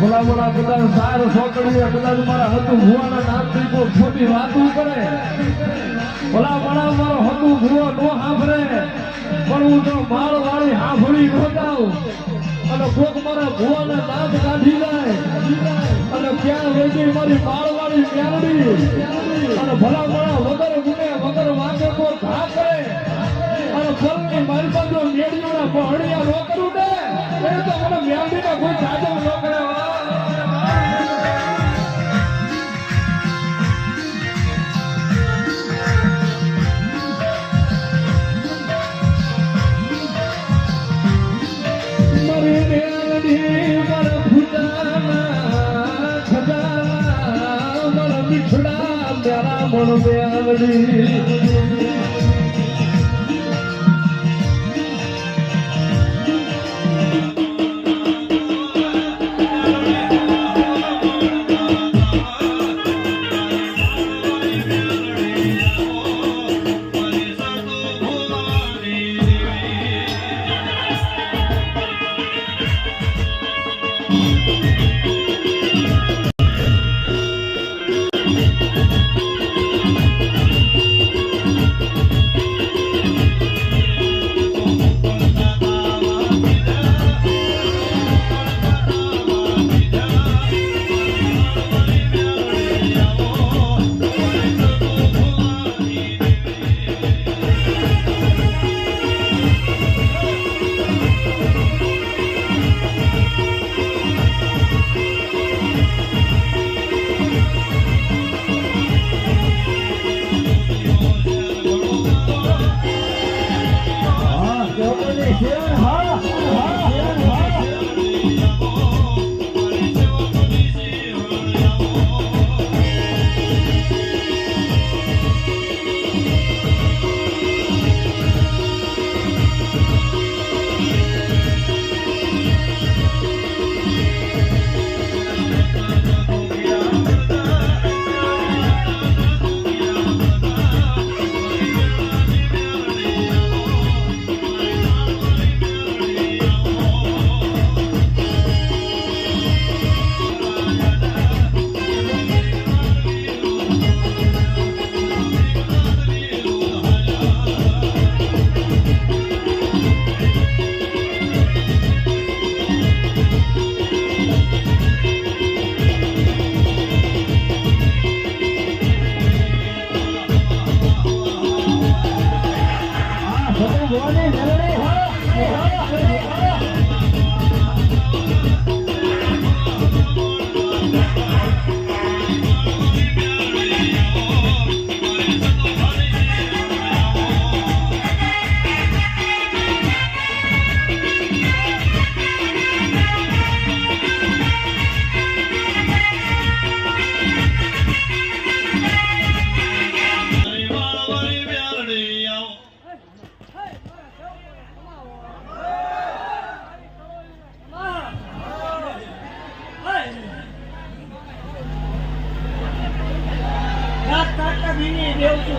ભલા ભલા બધા સાર સોકડીએ કદાચ મારા હતું ભુવાના નામથી કોઈ ખોટી વાતો કરે. ભલા ભલા મારો હતું ભુવા નો હાંભરે, પણ હું તો માળ વાળી સાંભળી ન જાઉં અને કોક મારા ભુવાના દાંત કાઢી જાય અને ક્યાં વેચી મારી બાળવાળી વાળી મેલડી અને ભલા ભલા વગર ગુને વગર વાગે કોઈ ઘા કરે અને ફલની મારી પાસે મેળીઓના પહડિયા મારા મણ Yeah. 我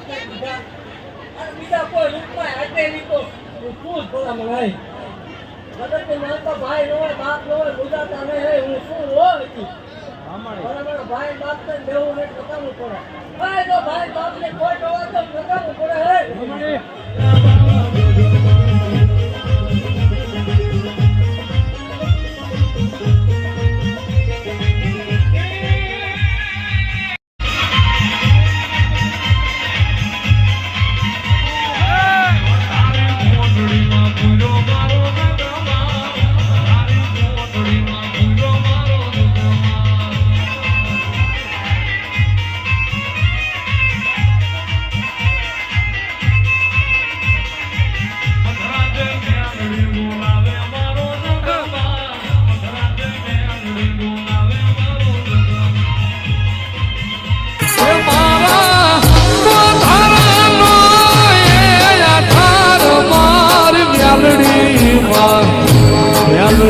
કે બીજા અને તો ભાઈ ન બાપ ન હોય હે હું શું હો નથી. બરાબર? ભાઈ બાપ ને દેવું ને ટકાવવું ભાઈ તો ભાઈ બાપ ને કોઈ ટવા તો ટકાવવું પડે હે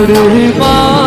ルーフ。